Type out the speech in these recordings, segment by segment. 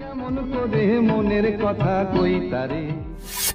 কেমন করে মনের কথা কই তারে?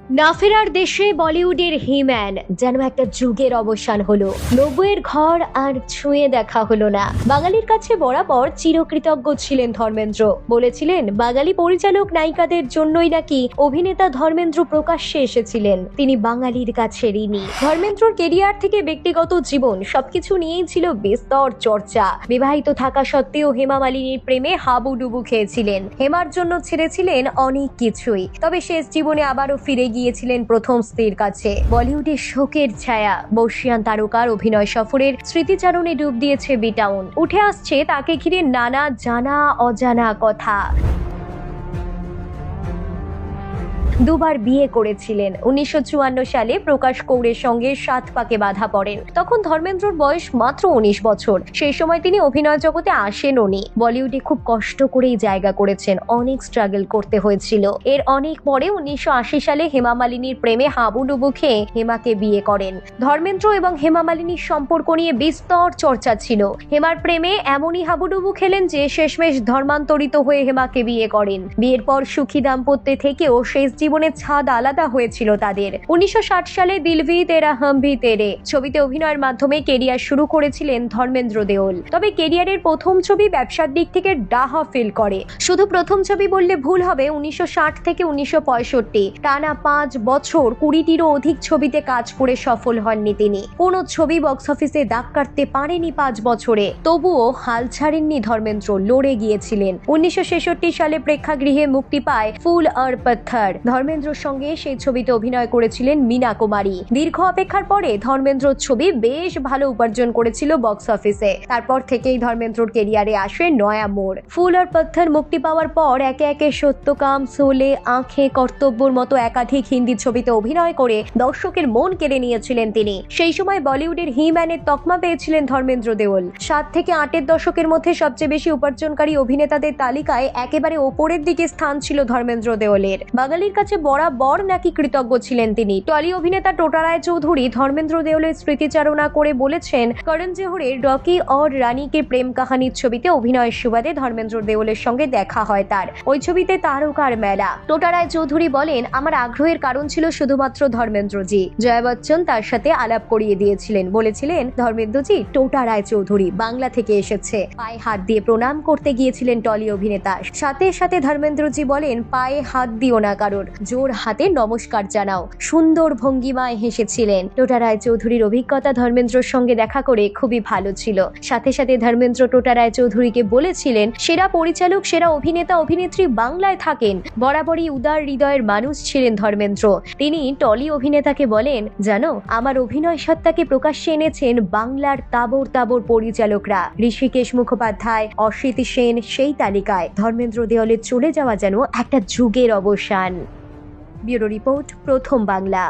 না ফেরার দেশে বলিউডের হিম্যান, যেন একটা যুগের অবসান হলো। নব্বইয়ের ঘর আর ছুঁয়ে দেখা হলো না। বাঙালির কাছে বরাবর চিরকৃতজ্ঞ ছিলেন ধর্মেন্দ্র। বলেছিলেন, বাঙালি পরিচালক নায়িকাদের জন্যই নাকি অভিনেতা ধর্মেন্দ্র প্রকাশ্যে এসেছিলেন। তিনি বাঙালির কাছে ঋণী। ধর্মেন্দ্রর কেরিয়ার থেকে ব্যক্তিগত জীবন সবকিছু নিয়েই ছিল বিস্তর চর্চা। বিবাহিত থাকা সত্ত্বেও হেমা মালিনীর প্রেমে হাবুডুবু খেয়েছিলেন। হেমার জন্য ছেড়েছিলেন অনেক কিছুই। তবে শেষ জীবনে আবারও ফিরে গিয়েছিলেন প্রথম স্ত্রীর কাছে। বলিউডের শোকের ছায়া, বর্ষিয়ান তারকার অভিনয় সফরের স্মৃতিচারণে ডুব দিয়েছে বিটাউন। উঠে আসছে তাকে ঘিরে নানা জানা অজানা কথা। দুবার বিয়ে করেছিলেন। উনিশশো চুয়ান্ন সালে প্রকাশ কৌরের সঙ্গে সাত পাকে বাধা পড়েন। তখন ধর্মেন্দ্রর বয়স মাত্র উনিশ বছর। সেই সময় তিনি অভিনয় জগতে আসেন উনি বলিউডে খুব কষ্ট করেই জায়গা করেছেন। অনেক স্ট্রাগল করতে হয়েছিল। এর অনেক পরে উনিশশো সালে হেমা মালিনীর প্রেমে হাবুডুবু খেয়ে হেমাকে বিয়ে করেন। ধর্মেন্দ্র এবং হেমা মালিনীর সম্পর্ক নিয়ে বিস্তর চর্চা ছিল। হেমার প্রেমে এমনই হাবুডুবু খেলেন যে শেষমেশ ধর্মান্তরিত হয়ে হেমাকে বিয়ে করেন। বিয়ের পর সুখী দাম্পত্যে থেকেও শেষ জীবনের ছাদ আলাদা হয়েছিল তাদের। উনিশশো ষাট সালে দিলভি তেরা হামভি তেরে ছবিতে অভিনয়ের মাধ্যমে কেরিয়ার শুরু করেছিলেন ধর্মেন্দ্র দেওল। তবে কেরিয়ারের প্রথম ছবি ব্যবসার দিক থেকে ডাহা ফিল করে। শুধু প্রথম ছবি বললে ভুল হবে উনিশশো থেকে উনিশশো টানা পাঁচ বছর কুড়িটিরও অধিক ছবিতে কাজ করে সফল হননি তিনি। কোনো ছবি বক্স অফিসে দাগ কাটতে পারেনি পাঁচ বছরে। তবুও হাল ছাড়েননি ধর্মেন্দ্র, লড়ে গিয়েছিলেন। উনিশশো ছেষট্টি সালে প্রেক্ষাগৃহে মুক্তি পায় ফুল আর পাথর। ধর্মেন্দ্রর সঙ্গে সেই ছবিতে অভিনয় করেছিলেন মীনা কুমারী। দীর্ঘ অপেক্ষার পরে ধর্মেন্দ্র ছবি বেশ ভালো উপার্জন করেছিল বক্স অফিসে। তারপর থেকেই ধর্মেন্দ্রর কেরিয়ারে আসে নয়া মোড়। ফুল আর পাথর মুক্তি পাওয়ার পর একে একে সত্যকাম, সোলে, আঁখে, কর্তব্যর মতো একাধিক হিন্দি ছবিতে অভিনয় করে দর্শকের মন কেড়ে নিয়েছিলেন তিনি। সেই সময় বলিউডের হিম্যানের তকমা পেয়েছিলেন ধর্মেন্দ্র দেওল। সাত থেকে আটের দশকের মধ্যে সবচেয়ে বেশি উপার্জনকারী অভিনেতাদের তালিকায় একেবারে ওপরের দিকে স্থান ছিল ধর্মেন্দ্র দেওলের। বাঙালির কাছে বরাবর নাকি কৃতজ্ঞ ছিলেন তিনি। টলি অভিনেতা টোটা রায় চৌধুরী ধর্মেন্দ্র দেওলের স্মৃতিচারণা করে বলেছেন, করণ জোহরের রকি অর রানীকে প্রেম কাহানির ছবিতে অভিনয়ের সুবাদে ধর্মেন্দ্র দেওলের সঙ্গে দেখা হয় তার। ওই ছবিতে তারকার মেলা। টোটা রায় চৌধুরী বলেন, আমার আগ্রহের কারণ ছিল শুধুমাত্র ধর্মেন্দ্রজি। জয়া বচ্চন তার সাথে আলাপ করিয়ে দিয়েছিলেন। বলেছিলেন ধর্মেন্দ্রজি, টোটা রায় চৌধুরী বাংলা থেকে এসেছে। পায়ে হাত দিয়ে প্রণাম করতে গিয়েছিলেন টলি অভিনেতা। সাথে সাথে ধর্মেন্দ্রজি বলেন, পায়ে হাত দিও না কারোর। জোর হাতে নমস্কার জানাও। সুন্দর ভঙ্গিমায় হেসেছিলেন। টোটা রায় চৌধুরীর অভিজ্ঞতা ধর্মেন্দ্রর সঙ্গে দেখা করে খুবই ভালো ছিল। সাথে সাথে ধর্মেন্দ্র টোটা রায় চৌধুরীকে বলেছিলেন, সেরা পরিচালক, সেরা অভিনেতা, অভিনেত্রী বাংলায় থাকেন। বরাবরই উদার হৃদয়ের মানুষ ছিলেন ধর্মেন্দ্র। তিনি টলি অভিনেতাকে বলেন, জানো, আমার অভিনয় সত্তাকে প্রকাশ্যে এনেছেন বাংলার তাবর তাবর পরিচালকরা। ঋষিকেশ মুখোপাধ্যায়, অসিত সেন সেই তালিকায়। ধর্মেন্দ্র দেওয়ালের চলে যাওয়া যেন একটা যুগের অবসান। ব্যুরো রিপোর্ট প্রথম বাংলা